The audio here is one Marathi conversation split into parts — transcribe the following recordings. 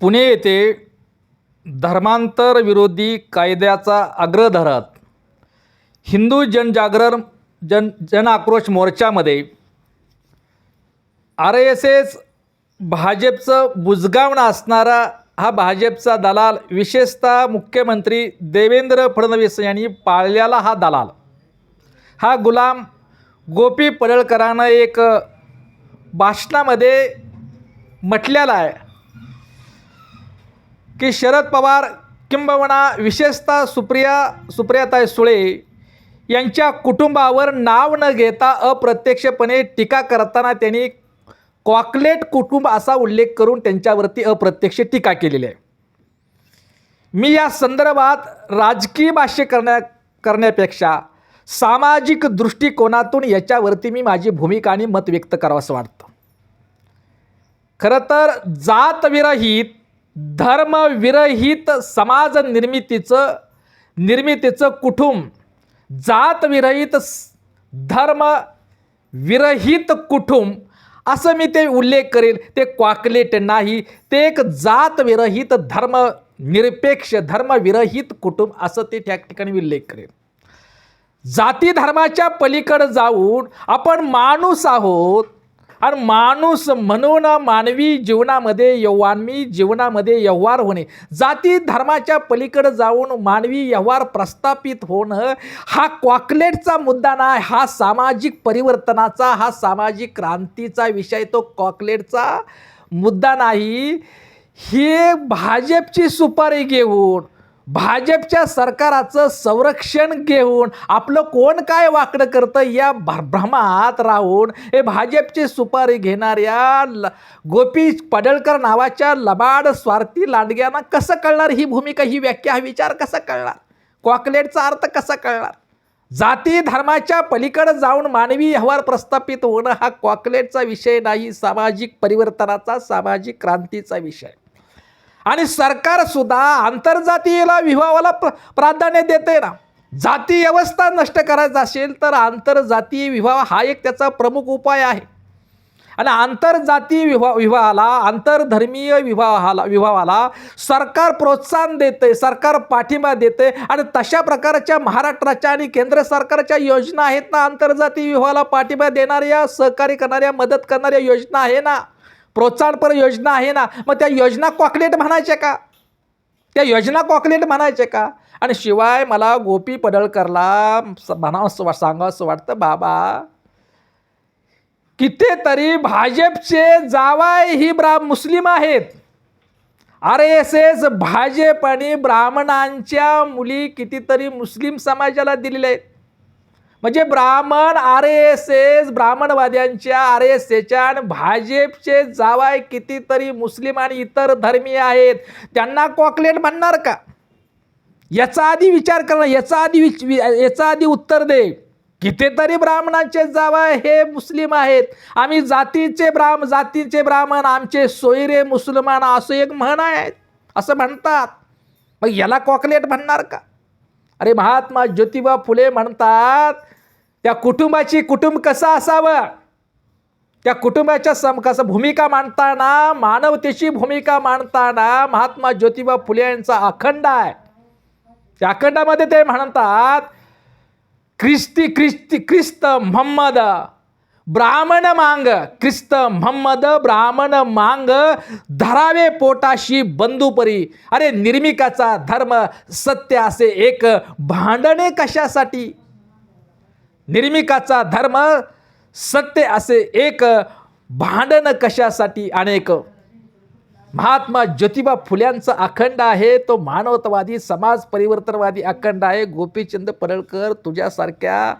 पुणे येथे धर्मांतर विरोधी कायद्याचा आग्रह धरत हिंदू जनजागरण जन जन आक्रोश मोर्चामध्ये आर एस एस भाजपचं बुजगावणं असणारा हा भाजपचा दलाल विशेषतः मुख्यमंत्री देवेंद्र फडणवीस यांनी पाळलेला हा दलाल. हा गुलाम गोपी पडळकरानं एक भाषणामध्ये म्हटलेला आहे. की शरद पवार किंबहुना विशेषतः सुप्रिया सुप्रियाताई सुळे यांच्या कुटुंबावर नाव न घेता अप्रत्यक्षपणे टीका करताना त्यांनी कॉकलेट कुटुंब असा उल्लेख करून त्यांच्यावरती अप्रत्यक्ष टीका केलेली आहे. मी या संदर्भात राजकीय भाष्य करण्या करण्यापेक्षा सामाजिक दृष्टिकोनातून याच्यावरती मी माझी भूमिका आणि मत व्यक्त करावंसं वाटतं. खरं तर जातविरहित धर्मविरहित समाज निर्मितीचं निर्मितीचं कुटुंब. जातविरहित धर्म धर्मविरहित कुटुंब. असं मी ते उल्लेख करेल ते क्वाकलेट नाही ते एक जातविरहित धर्म निरपेक्ष धर्मविरहित कुटुंब असं ते त्या ठिकाणी उल्लेख करेल. जाती धर्माच्या पलीकडे जाऊन आपण माणूस आहोत आणि माणूस म्हणून मानवी जीवनामध्ये यौवानवी जीवनामध्ये व्यवहार होणे जाती धर्माच्या पलीकडे जाऊन मानवी व्यवहार प्रस्थापित होणं हा कॉकलेटचा मुद्दा नाही हा सामाजिक परिवर्तनाचा हा सामाजिक क्रांतीचा विषय तो कॉकलेटचा मुद्दा नाही. हे भाजपची सुपारी घेऊन भाजपच्या सरकाराचं संरक्षण घेऊन आपलं कोण काय वाकडं करतं या भ्र- भ्रमात राहून हे भाजपची सुपारी घेणाऱ्या ल गोपी पडळकर नावाच्या लबाड स्वार्थी लांडग्यांना कसं कळणार? ही भूमिका ही व्याख्या हा विचार कसा कळणार? कॉकलेटचा अर्थ कसा कळणार? जाती धर्माच्या पलीकडे जाऊन मानवी व्यवहार प्रस्थापित होणं हा कॉकलेटचा विषय नाही सामाजिक परिवर्तनाचा सामाजिक क्रांतीचा विषय. आणि सरकारसुद्धा आंतरजातीयला विवाहाला प्र प्राधान्य देते ना. जाती व्यवस्था नष्ट करायचं असेल तर आंतरजातीय विवाह हा एक त्याचा प्रमुख उपाय आहे. आणि आंतरजातीय विवाह विवाहाला आंतरधर्मीय विवाहाला विवाहाला सरकार प्रोत्साहन देते सरकार पाठिंबा देते आणि तशा प्रकारच्या महाराष्ट्राच्या आणि केंद्र सरकारच्या योजना आहेत ना आंतरजातीय विवाहाला पाठिंबा देणाऱ्या सहकार्य करणाऱ्या मदत करणाऱ्या योजना आहे ना. प्रोत्साहनपर योजना आहे ना मग त्या योजना कॉकलेट म्हणायच्या का? त्या योजना कॉकलेट म्हणायचे का? आणि शिवाय मला गोपी पडळकरला स- म्हणावंसं वा सांगावंसं वाटतं बाबा. कितीतरी भाजपचे जावाय ही ब्रा मुस्लिम आहेत. आर एस एस भाजप आणि ब्राह्मणांच्या मुली कितीतरी मुस्लिम समाजाला दिलेल्या आहेत. म्हणजे ब्राह्मण आर एस एस ब्राह्मणवाद्यांच्या आर एस एच्या आणि भाजपचे जावाय कितीतरी मुस्लिम आणि इतर धर्मीय आहेत त्यांना कॉकलेट म्हणणार का? याचा आधी विचार करणं याचा आधी विच वि- याचा आधी उत्तर दे. कितीतरी ब्राह्मणांचे जावाय हे मुस्लिम आहेत. आम्ही जातीचे ब्राह्म जातीचे ब्राह्मण आमचे सोयरे मुसलमान असं एक म्हण आहे असं म्हणतात. मग याला कॉकलेट म्हणणार का? अरे महात्मा ज्योतिबा फुले म्हणतात त्या कुटुंबाची कुटुंब कसं असावं? त्या कुटुंबाच्या सम कसं भूमिका मांडताना मानवतेची भूमिका मांडताना महात्मा ज्योतिबा फुले यांचा अखंड आहे. त्या अखंडामध्ये ते म्हणतात ख्रिस्ती ख्रिस्ती ख्रिस्त मोहम्मद ब्राह्मण मांग ख्रिस्त महम्मद ब्राह्मण मांग धरावे पोटाशी बंधुपरी. अरे निर्मिकाचा धर्म सत्य असे एक भांडणे कशासाठी? निर्मिकाचा धर्म सत्य असे एक भांडण कशासाठी? अनेक. महात्मा ज्योतिबा फुल्यांचा अखंड आहे तो मानवतावादी समाज परिवर्तनवादी अखंड आहे. गोपीचंद पडळकर तुझ्यासारख्या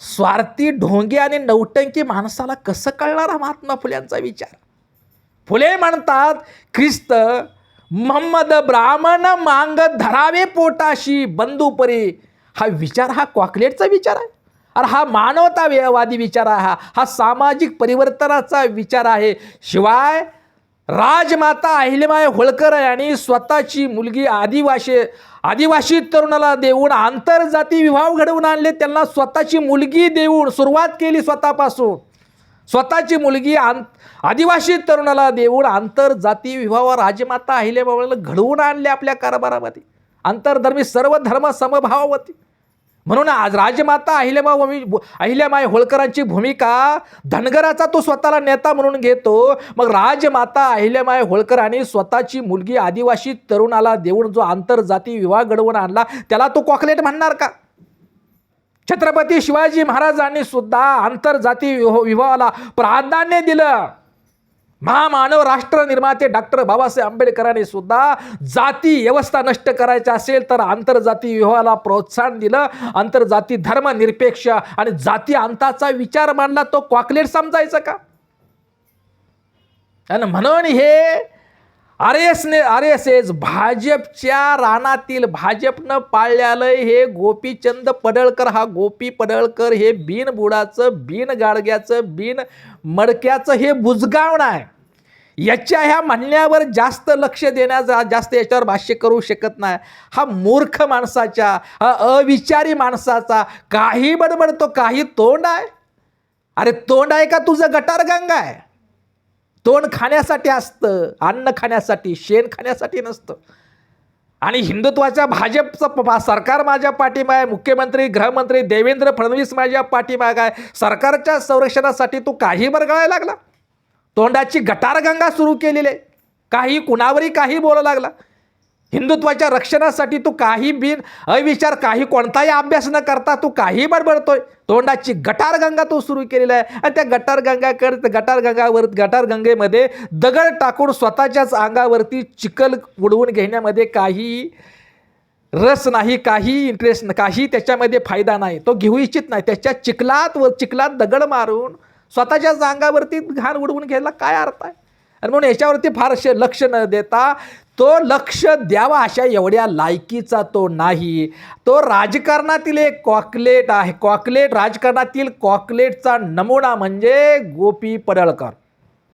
स्वार्थी ढोंगे आणि नौटंकी माणसाला कसं कळणार हा महात्मा फुल्यांचा विचार? फुले म्हणतात ख्रिस्त महम्मद ब्राह्मण मांग धरावे पोटाशी बंधुपरी. हा विचार हा कॉकलेटचा विचार आहे. अरे हा मानवतावादी विचार आहे हा हा सामाजिक परिवर्तनाचा विचार आहे. शिवाय राजमाता अहिल्याबाई होळकर यांनी स्वतःची मुलगी आदिवासी आदिवासी तरुणाला देऊन आंतरजाती विवाह घडवून आणले. त्यांना स्वतःची मुलगी देऊन सुरुवात केली स्वतःपासून. स्वतःची मुलगी आं आदिवासी तरुणाला देऊन आंतरजाती विवाह राजमाता अहिल्याबाईला घडवून आणले आपल्या कारभारामध्ये. आंतरधर्मी सर्व धर्म समभावावती म्हणून आज राजमाता अहिल्याबाई अहिल्यामाई होळकरांची भूमिका धनगराचा तो स्वतःला नेता म्हणून घेतो. मग राजमाता अहिल्यामाई होळकरांनी स्वतःची मुलगी आदिवासी तरुणाला देऊन जो आंतरजाती विवाह घडवून आणला त्याला तो कॉकलेट म्हणणार का? छत्रपती शिवाजी महाराजांनी सुद्धा आंतरजाती विवाहाला प्राधान्य दिलं. महामानव राष्ट्र निर्माते डॉक्टर बाबासाहेब आंबेडकरांनी सुद्धा जाती व्यवस्था नष्ट करायची असेल तर आंतरजाती विवाहाला प्रोत्साहन दिलं आंतरजाती धर्मनिरपेक्ष आणि जाती अंताचा विचार मांडला तो कॉकलेट समजायचा का? आणि म्हणून हे आर एसने आर एस एस भाजपच्या रानातील भाजपनं पाळलेलं हे गोपीचंद पडळकर. हा गोपी पडळकर हे बिन बुडाचं बिन गाडग्याचं बिन मडक्याचं हे बुजगावणं आहे याच्या ह्या म्हणण्यावर जास्त लक्ष देण्याचा जास्त याच्यावर भाष्य करू शकत नाही. हा मूर्ख माणसाच्या हा अविचारी माणसाचा काही बडबडतो काही तोंड आहे. अरे तोंड आहे का तुझं? गटार गंगा आहे. तोंड खाण्यासाठी असतं अन्न खाण्यासाठी शेण खाण्यासाठी नसतं. आणि हिंदुत्वाच्या भाजपचं प- सरकार माझ्या पाठीमा आहे मुख्यमंत्री गृहमंत्री देवेंद्र फडणवीस माझ्या पाठीमाग आहे. सरकारच्या संरक्षणासाठी तू काही बरगळायला लागला? तोंडाची गटारगंगा सुरू केलेली आहे. काही कुणावरही काही बोलू लागला. हिंदुत्वाच्या रक्षणासाठी तू काही बिन अविचार काही कोणताही अभ्यास न करता तू काही बडबडतोय. तोंडाची गटारगंगा तू सुरू केलेला आहे. आणि त्या गटारगंगाकड गटारगंगावर गटारगंगेमध्ये दगड टाकून स्वतःच्याच अंगावरती चिखल उडवून घेण्यामध्ये काही रस नाही काही इंटरेस्ट काही त्याच्यामध्ये फायदा नाही. तो घेऊ इच्छित नाही. त्याच्या चिखलात व चिखलात दगड मारून स्वतःच्याच अंगावरती घाण उडवून घ्यायला काय अर्थ आहे? आणि म्हणून याच्यावरती फारसे लक्ष न देता तो लक्ष द्यावा अशा एवढ्या लायकीचा तो नाही. तो राजकारणातील एक कॉकलेट आहे. कॉकलेट राजकारणातील कॉकलेटचा नमुना म्हणजे गोपी पडळकर.